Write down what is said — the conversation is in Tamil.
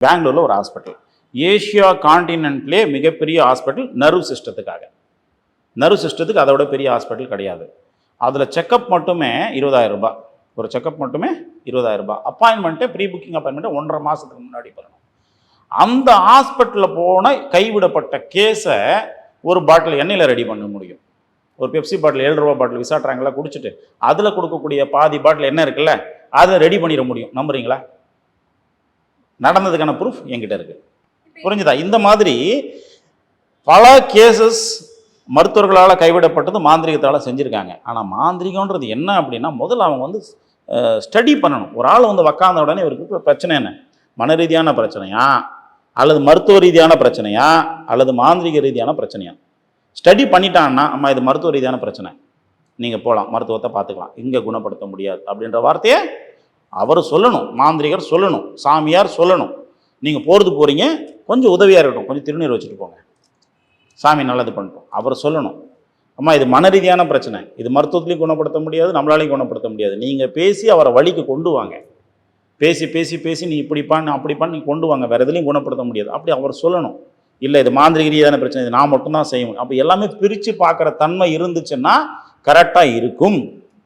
பெங்களூரில் ஒரு ஹாஸ்பிட்டல் ஏஷியா காண்டினென்ட்லேயே மிகப்பெரிய ஹாஸ்பிட்டல் நர்வ் சிஸ்டத்துக்காக நர்வ் சிஸ்டத்துக்கு அதை விட பெரிய ஹாஸ்பிட்டல் கிடையாது. அதில் செக்கப் மட்டுமே இருபதாயிரம் ரூபாய். ஒரு செக்கப் மட்டுமே இருபதாயிரம் ரூபாய். அப்பாயின்மெண்ட்டு ப்ரீ புக்கிங் அப்பாயின்மெண்ட்டு ஒன்றரை மாதத்துக்கு முன்னாடி பண்ணணும். அந்த ஹாஸ்பிட்டலில் போன கைவிடப்பட்ட கேஸை ஒரு பாட்டில் எண்ணெயில் ரெடி பண்ண முடியும். ஒரு பெப்சி பாட்டில் ஏழு ரூபா பாட்டில் விசாட்டுறாங்களா குடிச்சிட்டு அதில் கொடுக்கக்கூடிய பாதி பாட்டில் என்ன இருக்குல்ல அதை ரெடி பண்ணிட முடியும். நம்புறீங்களா? நடந்ததுக்கான ப்ரூஃப் என்கிட்ட இருக்கு. புரிஞ்சுதா? இந்த மாதிரி பல கேசஸ் மருத்துவர்களால் கைவிடப்பட்டது மாந்திரிகத்தால் செஞ்சுருக்காங்க. ஆனால் மாந்திரிகம்ன்றது என்ன அப்படின்னா முதல்ல அவங்க வந்து ஸ்டடி பண்ணணும். ஒரு ஆள் வந்து உக்காந்த உடனே இவருக்கு பிரச்சனை என்ன? மன ரீதியான பிரச்சனையா? அல்லது மருத்துவ ரீதியான பிரச்சனையா? அல்லது மாந்திரிக ரீதியான பிரச்சனையா? ஸ்டடி பண்ணிட்டான்னா அம்மா இது மருத்துவ ரீதியான பிரச்சனை. நீங்கள் போகலாம் மருத்துவத்தை பார்த்துக்கலாம். இங்கே குணப்படுத்த முடியாது அப்படின்ற வார்த்தையை அவர் சொல்லணும் மாந்திரிகர் சொல்லணும் சாமியார் சொல்லணும். நீங்கள் போகிறது போகிறீங்க கொஞ்சம் உதவியாக இருக்கட்டும் கொஞ்சம் திருநீர் வச்சுட்டு போங்க. சாமி நல்லது பண்ணிட்டோம் அவர் சொல்லணும். அம்மா இது மன ரீதியான பிரச்சனை. இது மருத்துவத்துலேயும் குணப்படுத்த முடியாது நம்மளாலையும் குணப்படுத்த முடியாது. நீங்கள் பேசி அவரை வழிக்கு கொண்டு வாங்க. பேசி பேசி பேசி நீ இப்படி பண்ணு அப்படி நீ கொண்டு வாங்க. வேறு எதுலையும் குணப்படுத்த முடியாது. அப்படி அவர் சொல்லணும். இல்லை இது மாந்திரிக ரீதியான பிரச்சனை இது நான் மட்டும்தான் செய்ய முடியும் அப்போ எல்லாமே பிரித்து பார்க்குற தன்மை இருந்துச்சுன்னா கரெக்டாக இருக்கும்.